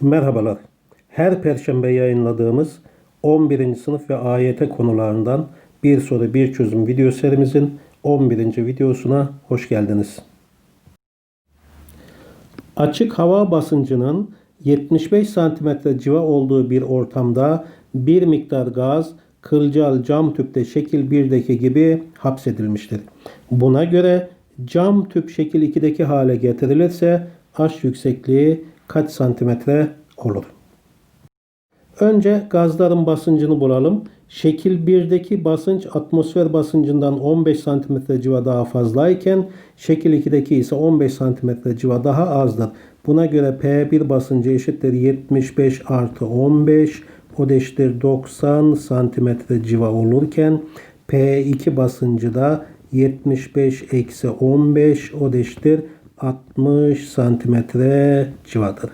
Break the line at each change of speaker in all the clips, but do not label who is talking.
Merhabalar. Her perşembe yayınladığımız 11. sınıf ve AYT konularından bir soru bir çözüm video serimizin 11. videosuna hoş geldiniz. Açık hava basıncının 75 cm civa olduğu bir ortamda bir miktar gaz kılcal cam tüpte şekil 1'deki gibi hapsedilmiştir. Buna göre cam tüp şekil 2'deki hale getirilirse H yüksekliği kaç santimetre olur? Önce gazların basıncını bulalım. Şekil 1'deki basınç atmosfer basıncından 15 cm civa daha fazlayken şekil 2'deki ise 15 cm civa daha azdır. Buna göre P1 basıncı eşittir 75 artı 15 o da eşittir 90 cm civa olurken P2 basıncı da 75 eksi 15 o da 60 santimetre civadır.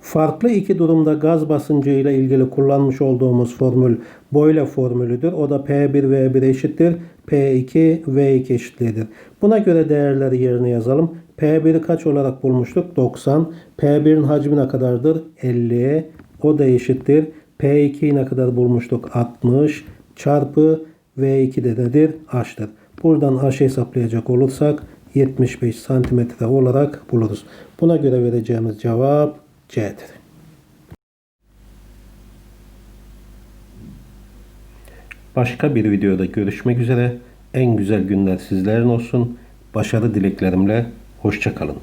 Farklı iki durumda gaz basıncı ile ilgili kullanmış olduğumuz formül Boyle formülüdür. O da P1V1 eşittir. P2 V2 eşitliğidir. Buna göre değerleri yerine yazalım. P1'i kaç olarak bulmuştuk? 90. P1'in hacmi ne kadardır? 50. O da eşittir. P2'yi ne kadar bulmuştuk? 60 çarpı V2 de nedir? H'tır. Buradan H'ı hesaplayacak olursak 75 santimetre olarak buluruz. Buna göre vereceğimiz cevap C'dir. Başka bir videoda görüşmek üzere. En güzel günler sizlerin olsun. Başarı dileklerimle. Hoşçakalın.